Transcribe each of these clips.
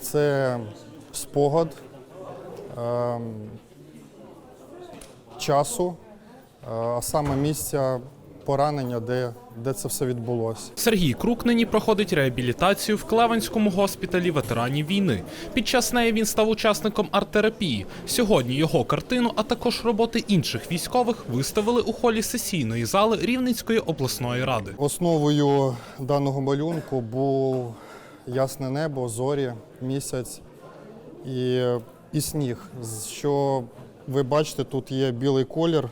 Це спогад ем, часу, е, а саме місця поранення, де, де це все відбулося. Сергій Крук нині проходить реабілітацію в Клевенському госпіталі ветеранів війни. Під час неї він став учасником арт-терапії. Сьогодні його картину, а також роботи інших військових виставили у холі сесійної зали Рівненської обласної ради. Основою даного малюнку був ясне небо, зорі, місяць і, і сніг. Що ви бачите, тут є білий колір,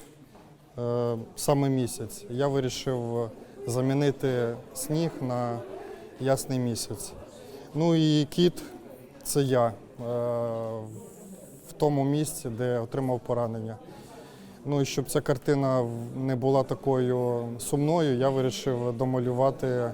е, саме місяць. Я вирішив замінити сніг на ясний місяць. Ну і кіт це я е, в тому місці, де отримав поранення. Ну і щоб ця картина не була такою сумною, я вирішив домалювати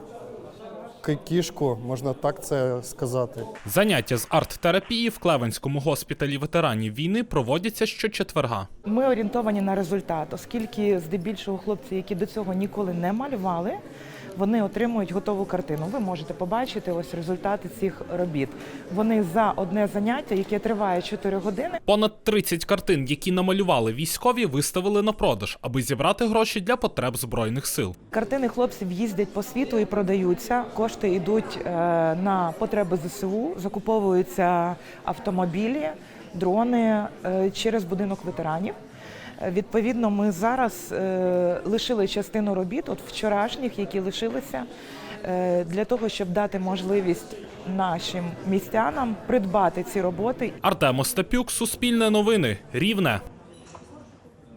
кішку, можна так це сказати. Заняття з арт-терапії в Клевенському госпіталі ветеранів війни проводяться щочетверга. Ми орієнтовані на результат, оскільки здебільшого хлопці, які до цього ніколи не малювали, вони отримують готову картину. Ви можете побачити ось результати цих робіт. Вони за одне заняття, яке триває 4 години, Понад 30 картин, які намалювали військові, виставили на продаж, аби зібрати гроші для потреб збройних сил. Картини хлопців їздять по світу і продаються. Кошти йдуть е, на потреби ЗСУ, закуповуються автомобілі, дрони е, через будинок ветеранів. Е, Відповідно, ми зараз лишили частину робіт, от вчорашніх, які лишилися, для того, щоб дати можливість нашим містянам придбати ці роботи Артем Остапюк, Суспільне новини, Рівне.